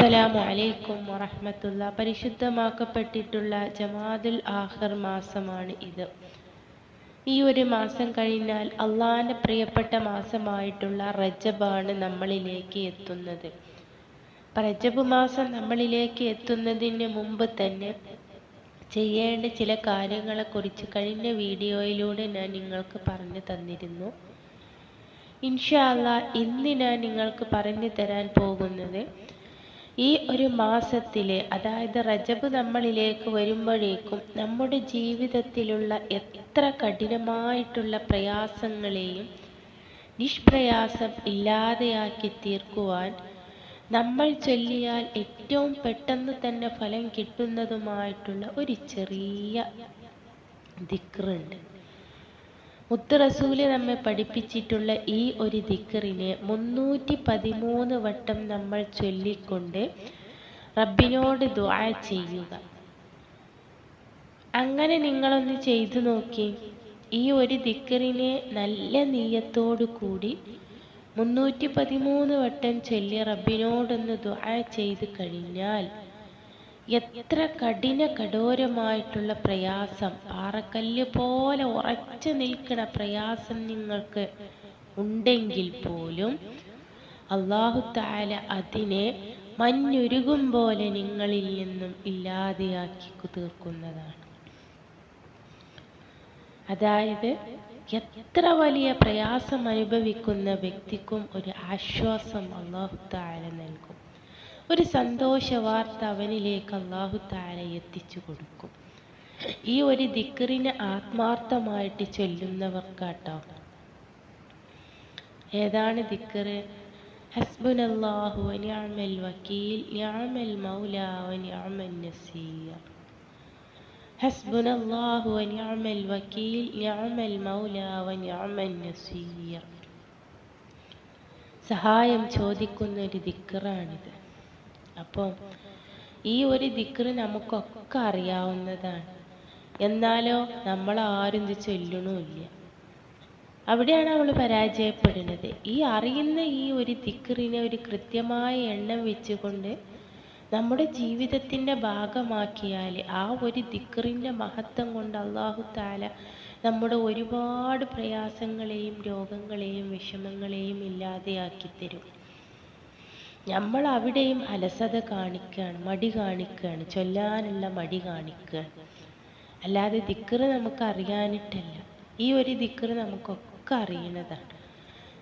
അസ്സലാമു അലൈക്കും വറഹ്മത്തുള്ള പരിശുദ്ധമാക്കപ്പെട്ടിട്ടുള്ള ജമാദുൽ ആഹർ മാസമാണ് ഇത്. ഈ ഒരു മാസം കഴിഞ്ഞാൽ അള്ളാഹാന്റെ പ്രിയപ്പെട്ട മാസമായിട്ടുള്ള റജബാണ് നമ്മളിലേക്ക് എത്തുന്നത്. റജബ് മാസം നമ്മളിലേക്ക് എത്തുന്നതിന് മുമ്പ് തന്നെ ചെയ്യേണ്ട ചില കാര്യങ്ങളെക്കുറിച്ച് കഴിഞ്ഞ വീഡിയോയിലൂടെ ഞാൻ നിങ്ങൾക്ക് പറഞ്ഞു തന്നിരുന്നു. ഇൻഷാല്ല ഇന്ന് ഞാൻ നിങ്ങൾക്ക് പറഞ്ഞു തരാൻ പോകുന്നത് ഈ ഒരു മാസത്തിലെ അതായത് റജബ് നമ്മളിലേക്ക് വരുമ്പോഴേക്കും നമ്മുടെ ജീവിതത്തിലുള്ള എത്ര കഠിനമായിട്ടുള്ള പ്രയാസങ്ങളെയും നിഷ്പ്രയാസം ഇല്ലാതെയാക്കി തീർക്കുവാൻ നമ്മൾ ചൊല്ലിയാൽ ഏറ്റവും പെട്ടെന്ന് തന്നെ ഫലം കിട്ടുന്നതുമായിട്ടുള്ള ഒരു ചെറിയ ദിക്റുണ്ട്. മുത്ത് റസൂൽ നമ്മെ പഠിപ്പിച്ചിട്ടുള്ള ഈ ഒരു ദിക്കറിനെ മുന്നൂറ്റി പതിമൂന്ന് വട്ടം നമ്മൾ ചൊല്ലിക്കൊണ്ട് റബ്ബിനോട് ദുആ ചെയ്യുക. അങ്ങനെ നിങ്ങളൊന്ന് ചെയ്തു നോക്കി. ഈ ഒരു ദിക്കറിനെ നല്ല നീയത്തോടു കൂടി മുന്നൂറ്റി പതിമൂന്ന് വട്ടം ചൊല്ലി റബ്ബിനോടൊന്ന് ദുആ ചെയ്ത് കഴിഞ്ഞാൽ എത്ര കഠിന കഠോരമായിട്ടുള്ള പ്രയാസം. പാറക്കല്ല് പോലെ ഉറച്ചു നിൽക്കുന്ന പ്രയാസം നിങ്ങൾക്ക് ഉണ്ടെങ്കിൽ പോലും അള്ളാഹു താല അതിനെ മഞ്ഞുരുകും പോലെ നിങ്ങളിൽ നിന്നും ഇല്ലാതെയാക്കി തീർക്കുന്നതാണ്. അതായത് എത്ര വലിയ പ്രയാസം അനുഭവിക്കുന്ന വ്യക്തിക്കും ഒരു ആശ്വാസം അള്ളാഹു താല നൽകും. ഒരു സന്തോഷ വാർത്ത അവനിലേക്ക് അള്ളാഹു താര എത്തിച്ചു കൊടുക്കും. ഈ ഒരു ദിക്കറിനെ ആത്മാർത്ഥമായിട്ട് ചൊല്ലുന്നവർക്കാട്ടോ. ഏതാണ് ദിക്കറ് ഹസ്ബുനല്ലാഹു ഞാമൽ വക്കീൽ നിഅമൽ മൗല നിഅമൽ നസീർ. ഹസ്ബുനല്ലാഹു ഞാമൽ വക്കീൽ ഞാമൽ മൗല ഞാമൽ നസീർ. സഹായം ചോദിക്കുന്ന ഒരു ദിക്കറാണിത് അപ്പോൾ ഈ ഒരു ദിക്റ് നമുക്കൊക്കെ അറിയാവുന്നതാണ്. എന്നാലോ നമ്മൾ ആരും ഇത് ചൊല്ലണമില്ല. അവിടെയാണ് അവൾ പരാജയപ്പെടുന്നത്. ഈ അറിയുന്ന ഈ ഒരു ദിക്റിനെ ഒരു കൃത്യമായ എണ്ണം വെച്ചുകൊണ്ട് നമ്മുടെ ജീവിതത്തിന്റെ ഭാഗമാക്കിയാൽ ആ ഒരു ദിക്റിന്റെ മഹത്വം കൊണ്ട് അള്ളാഹു താല നമ്മുടെ ഒരുപാട് പ്രയാസങ്ങളെയും രോഗങ്ങളെയും വിഷമങ്ങളെയും ഇല്ലാതെയാക്കി തരും. നമ്മൾ അവിടെയും അലസത കാണിക്കുകയാണ് മടി കാണിക്കുകയാണ് ചൊല്ലാനുള്ള മടി കാണിക്കുക അല്ലാതെ ദിക്കറ് നമുക്ക് അറിയാനിട്ടല്ല ഈ ഒരു ദിക്കറ് നമുക്കൊക്കെ അറിയണതാണ്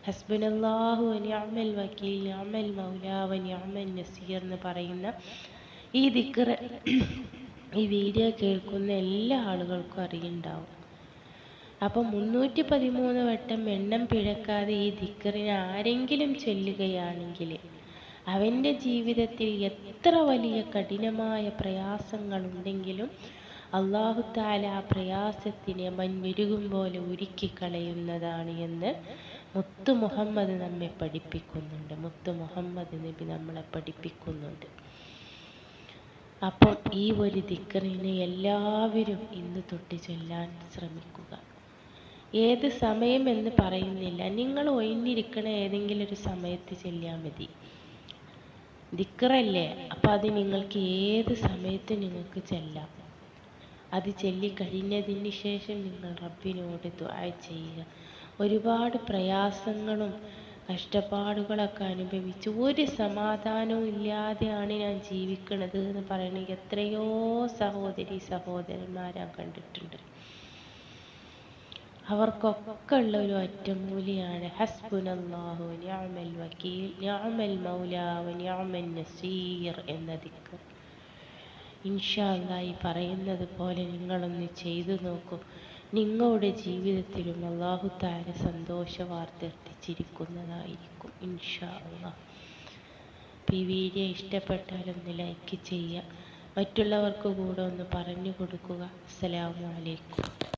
ഹസ്ബുനല്ലാഹു നിഅമൽ വക്കീൽ മൗലാവൻ നിഅമൽ നസീർ എന്ന് പറയുന്ന ഈ ദിക്കറ് ഈ വീഡിയോ കേൾക്കുന്ന എല്ലാ ആളുകൾക്കും അറിയുണ്ടാവും. അപ്പം മുന്നൂറ്റി പതിമൂന്ന് വട്ടം എണ്ണം പിഴക്കാതെ ഈ ദിക്കറിനെ ആരെങ്കിലും ചൊല്ലുകയാണെങ്കിൽ അവന്റെ ജീവിതത്തിൽ എത്ര വലിയ കഠിനമായ പ്രയാസങ്ങളുണ്ടെങ്കിലും അള്ളാഹു താല ആ പ്രയാസത്തിനെ മൻമെരുകും പോലെ ഉരുക്കിക്കളയുന്നതാണ് എന്ന് മുത്തു മുഹമ്മദ് നമ്മെ പഠിപ്പിക്കുന്നുണ്ട്. മുത്തു മുഹമ്മദ് നബി നമ്മളെ പഠിപ്പിക്കുന്നുണ്ട്. അപ്പം ഈ ഒരു ദിക്കറിനെ എല്ലാവരും ഇന്ന് തൊട്ട് ചൊല്ലാൻ ശ്രമിക്കുക. ഏത് സമയം എന്ന് പറയുന്നില്ല. നിങ്ങൾ ഒഴിഞ്ഞിരിക്കണ ഏതെങ്കിലും ഒരു സമയത്ത് ചെല്ലിയാൽ മതി. ദിക്കറല്ലേ? അപ്പം അത് നിങ്ങൾക്ക് ഏത് സമയത്ത് നിങ്ങൾക്ക് ചെല്ലാം. അത് ചൊല്ലിക്കഴിഞ്ഞതിന് ശേഷം നിങ്ങൾ റബ്ബിനോട് ദുആ ചെയ്യുക. ഒരുപാട് പ്രയാസങ്ങളും കഷ്ടപ്പാടുകളൊക്കെ അനുഭവിച്ച് ഒരു സമാധാനവും ഇല്ലാതെയാണ് ഞാൻ ജീവിക്കുന്നത് എന്ന് പറയുന്നത്. എത്രയോ സഹോദരി സഹോദരന്മാരെ കണ്ടിട്ടുണ്ട്. അവർക്കൊക്കെ ഉള്ള ഒരു ഒറ്റമൂലിയാണ് ഹസ്ബുനല്ലാഹു നിഅമൽ വക്കീൽ നസീർ ഇൻഷാല്ല ഈ പറയുന്നത് പോലെ നിങ്ങളൊന്ന് ചെയ്തു നോക്കൂ. നിങ്ങളുടെ ജീവിതത്തിലും അള്ളാഹു താര സന്തോഷ വാർത്ത എത്തിച്ചിരിക്കുന്നതായിരിക്കും ഇൻഷാ അള്ളാഹ് ഈ വീഡിയോ ഇഷ്ടപ്പെട്ടാലൊന്ന് ലൈക്ക് ചെയ്യുക. മറ്റുള്ളവർക്ക് കൂടെ ഒന്ന് പറഞ്ഞു കൊടുക്കുക. അസ്സലാമു അലൈക്കും.